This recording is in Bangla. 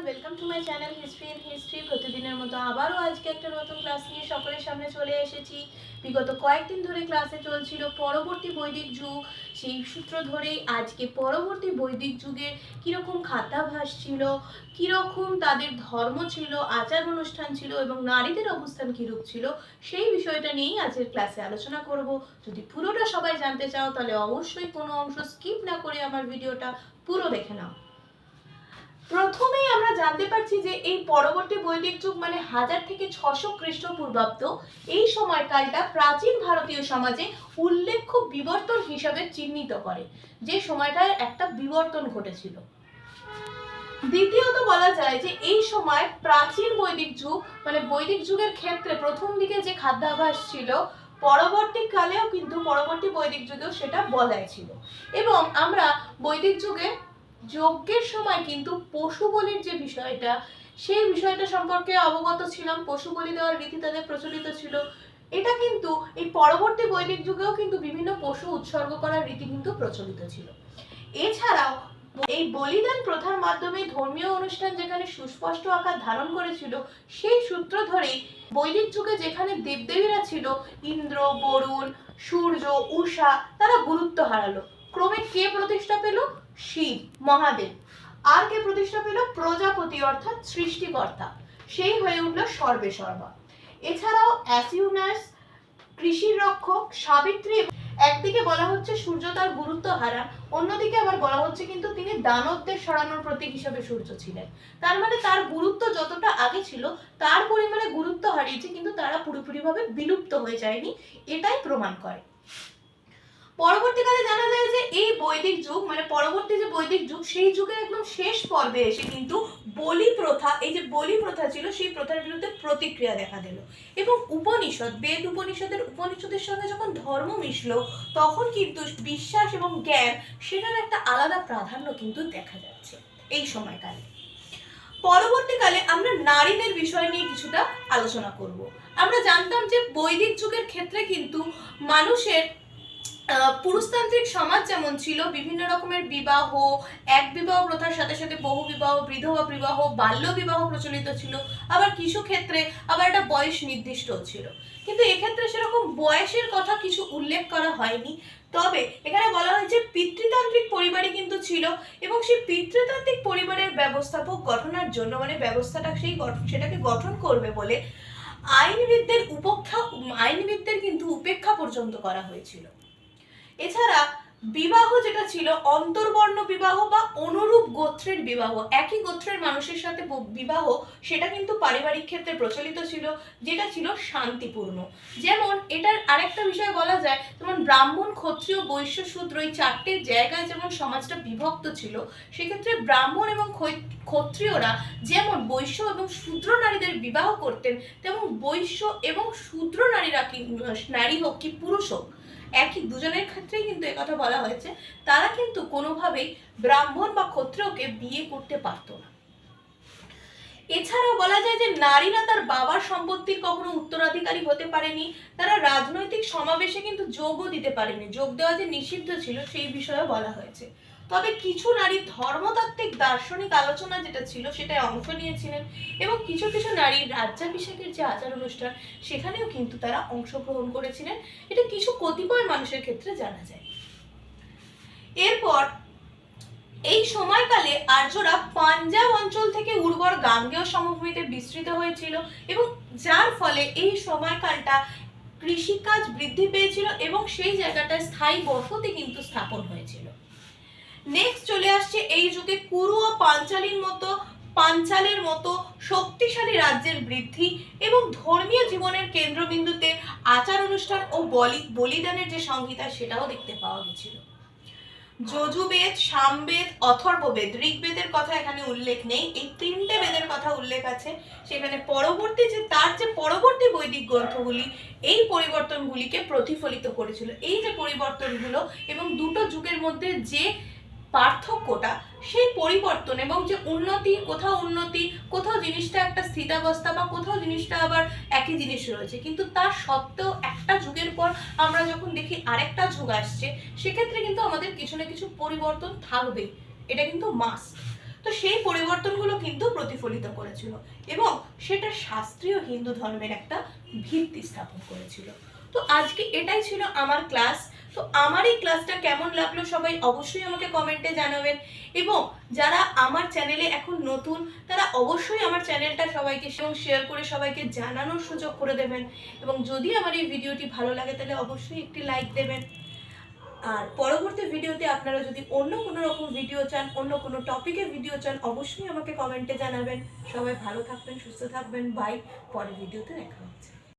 Welcome to my channel history in history প্রতিদিনের মতো আবারও আজকে একটা নতুন ক্লাস নিয়ে সকলের সামনে চলে এসেছি। বিগত কয়েকদিন ধরে ক্লাসে চলছিল পরবর্তী বৈদিক যুগ। সেই সূত্র ধরেই আজকে পরবর্তী বৈদিক যুগের কীরকম খাদ্যাভাস ছিল, কীরকম তাদের ধর্ম ছিল, আচার অনুষ্ঠান ছিল এবং নারীদের অবস্থান কীরূপ ছিল, সেই বিষয়টা নিয়েই আজকের ক্লাসে আলোচনা করব। যদি পুরোটা সবাই জানতে চাও, তাহলে অবশ্যই কোনো অংশ স্কিপ না করে আমার ভিডিওটা পুরো দেখে নাও। প্রথমেই আমরা জানতে পারছি যে এই পরবর্তী বৈদিক যুগ মানে হাজার থেকে ছশো খ্রিস্টপূর্বাব্দ, এই সময়কালটা প্রাচীন ভারতীয় সমাজে উল্লেখ্য বিবর্তন হিসাবে চিহ্নিত করে, যে সময়টায় একটা বিবর্তন ঘটেছিল। দ্বিতীয়ত বলা যায় যে এই সময় প্রাচীন বৈদিক যুগ মানে বৈদিক যুগের ক্ষেত্রে প্রথম দিকে যে খাদ্যাভাস ছিল, পরবর্তীকালেও কিন্তু পরবর্তী বৈদিক যুগেও সেটা বজায় ছিল। এবং আমরা বৈদিক যুগে যজ্ঞের সময় কিন্তু পশু বলির যে বিষয়টা, সেই বিষয়টা সম্পর্কে অবগত ছিলাম। পশু বলি দেওয়ার রীতি তাদের প্রচলিত ছিল। এটা কিন্তু এই পরবর্তী বৈদিক যুগেও কিন্তু বিভিন্ন পশু উৎসর্গ করার রীতি কিন্তু প্রচলিত ছিল। এছাড়াও এই বলিদান প্রথার মাধ্যমে ধর্মীয় অনুষ্ঠান যেখানে সুস্পষ্ট আকার ধারণ করেছিল, সেই সূত্র ধরেই বৈদিক যুগে যেখানে দেবদেবীরা ছিল, ইন্দ্র, বরুণ, সূর্য উষা তারা গুরুত্ব হারালো। ক্রমে কে প্রতিষ্ঠা পেল? শিব, মহাদেব। আর কে প্রতিষ্ঠা পেল? প্রজাপতি, অর্থাৎ সৃষ্টিকর্তা। সেই হয়ে উঠল সর্বে সর্বা এছাড়াও অ্যাসিউনাস কৃষির রক্ষক সাবিত্রী একদিকে বলা হচ্ছে সূর্য তার গুরুত্ব হারান অন্যদিকে আবার বলা হচ্ছে কিন্তু তিনি দানবদের সরানোর প্রতীক হিসেবে সূর্য ছিলেন। তার মানে তার গুরুত্ব যতটা আগে ছিল, তার পরিমাণে গুরুত্ব হারিয়েছে, কিন্তু তারা পুরোপুরিভাবে বিলুপ্ত হয়ে যায়নি, এটাই প্রমাণ করে। পরবর্তীকালে জানা যায় যে এই বৈদিক যুগ মানে পরবর্তী যে বৈদিক যুগ, সেই যুগের একদম শেষ পর্বে এসে কিন্তু বলি প্রথা, এই যে বলি প্রথা ছিল, সেই প্রথার বিরুদ্ধে প্রতিক্রিয়া দেখা দিল। এবং উপনিষদ, বেদ উপনিষদের উপনিষদের সঙ্গে যখন ধর্ম মিশলো, তখন কিন্তু বিশ্বাস এবং জ্ঞান সেটার একটা আলাদা প্রাধান্য কিন্তু দেখা যাচ্ছে এই সময়কালে। পরবর্তীকালে আমরা নারীদের বিষয় নিয়ে কিছুটা আলোচনা করব। আমরা জানতাম যে বৈদিক যুগের ক্ষেত্রে কিন্তু মানুষের পুরুষতান্ত্রিক সমাজ যেমন ছিল, বিভিন্ন রকমের বিবাহ, এক বিবাহ প্রথার সাথে সাথে বহু বিবাহ, বিধবা বিবাহ, বাল্য বিবাহ প্রচলিত ছিল, আবার কিছু ক্ষেত্রে আবার একটা বয়স নির্দিষ্ট ছিল। কিন্তু এক্ষেত্রে সেরকম বয়সের কথা কিছু উল্লেখ করা হয়নি। তবে এখানে বলা হয়েছে, পিতৃতান্ত্রিক পরিবারই কিন্তু ছিল এবং সেই পিতৃতান্ত্রিক পরিবারের ব্যবস্থাপক গঠনের জন্য মানে ব্যবস্থাটা সেই সেটাকে গঠন করবে বলে আইনবিদদের উপেক্ষা, আইনবিদদের কিন্তু উপেক্ষা পর্যন্ত করা হয়েছিল। এছাড়া বিবাহ যেটা ছিল অন্তর্বর্ণ বিবাহ বা অনুরূপ গোত্রের বিবাহ, একই গোত্রের মানুষের সাথে বিবাহ, সেটা কিন্তু পারিবারিক ক্ষেত্রে প্রচলিত ছিল, যেটা ছিল শান্তিপূর্ণ। যেমন এটার আরেকটা বিষয় বলা যায়, যেমন ব্রাহ্মণ ক্ষত্রিয় বৈশ্য শূদ্র এই চারটে জায়গায় যেমন সমাজটা বিভক্ত ছিল, সেক্ষেত্রে ব্রাহ্মণ এবং ক্ষত্রিয়রা যেমন বৈশ্য এবং শূদ্র নারীদের বিবাহ করতেন, তেমন বৈশ্য এবং শূদ্র নারীরা কি নারী হোক কি পুরুষ হোক একই দুজনের ক্ষেত্রেই কিন্তু কথা বলা হয়েছে, তারা কিন্তু কোনোভাবেই ব্রাহ্মণ বা ক্ষত্রিয়কে বিয়ে করতে পারত না। এছাড়াও বলা যায় যে নারীরা তার বাবার সম্পত্তির কখনো উত্তরাধিকারী হতে পারেনি, তারা রাজনৈতিক সমাবেশে কিন্তু যোগও দিতে পারেনি। যোগ দেওয়া যে নিষিদ্ধ ছিল সেই বিষয়েও বলা হয়েছে। তবে কিছু নারী ধর্মতাত্ত্বিক দার্শনিক আলোচনা যেটা ছিল সেটায় অংশ নিয়েছিলেন এবং কিছু কিছু নারী রাজ্যাভিষেকের যে আচার অনুষ্ঠান সেখানেও কিন্তু তারা অংশগ্রহণ করেছিলেন। এটা কিছু কতিপয় মানুষের ক্ষেত্রে জানা যায়। এরপর এই সময়কালে আর্যরা পাঞ্জাব অঞ্চল থেকে উর্বর গাঙ্গেয় সমভূমিতে বিস্তৃত হয়েছিল এবং যার ফলে এই সময়কালটা কৃষিকাজ বৃদ্ধি পেয়েছিল এবং সেই জায়গাটায় স্থায়ী বসতি কিন্তু স্থাপন হয়েছিল। নেক্সট চলে আসছে এই যুগে কুরু ও পাঞ্চালীর মতো, পাঞ্চালের মতো শক্তিশালী রাজ্যের বৃদ্ধি এবং ধর্মীয় জীবনের কেন্দ্রবিন্দুতে আচার অনুষ্ঠান ও বলি, বলিদানের যে সংহিতা সেটাও দেখতে পাওয়া গেছিল। যজুবেদ, সামবেদ, অথর্ববেদ, ঋগ্বেদের কথা এখানে উল্লেখ নেই। এই তিনটে বেদের কথা উল্লেখ আছে। সেখানে পরবর্তী যে, তার যে পরবর্তী বৈদিক গ্রন্থগুলি, এই পরিবর্তনগুলিকে প্রতিফলিত করেছিল। এই যে পরিবর্তনগুলো এবং দুটো যুগের মধ্যে যে পার্থক্যটা সেই পরিবর্তন এবং যে উন্নতি, কোথাও উন্নতি, কোথাও জিনিসটা একটা স্থিতাবস্থা বা কোথাও জিনিসটা আবার একই জিনিস রয়েছে। কিন্তু তার সত্ত্বেও একটা যুগের পর আমরা যখন দেখি আরেকটা যুগ আসছে, সেক্ষেত্রে কিন্তু আমাদের কিছু না কিছু পরিবর্তন থাকবেই। এটা কিন্তু মাস্ট তো সেই পরিবর্তনগুলো কিন্তু প্রতিফলিত করেছিল এবং সেটা শাস্ত্রীয় হিন্দু ধর্মের একটা ভিত্তি স্থাপন করেছিল। তো আজকে এটাই ছিল আমার ক্লাস। তো আমার এই ক্লাসটা কেমন লাগল সবাই অবশ্যই আমাকে কমেন্টে জানাবেন। এবং যারা আমার চ্যানেলে এখন নতুন, তারা অবশ্যই আমার চ্যানেলটা সবাইকে এবং শেয়ার করে সবাইকে জানানোর সুযোগ করে দেবেন। এবং যদি আমার এই ভিডিওটি ভালো লাগে, তাহলে অবশ্যই একটি লাইক দেবেন। আর পরবর্তী ভিডিওতে আপনারা যদি অন্য কোনো রকম ভিডিও চান, অন্য কোনো টপিকের ভিডিও চান, অবশ্যই আমাকে কমেন্টে জানাবেন। সবাই ভালো থাকবেন, সুস্থ থাকবেন। বাই পরের ভিডিওতে দেখা হচ্ছে।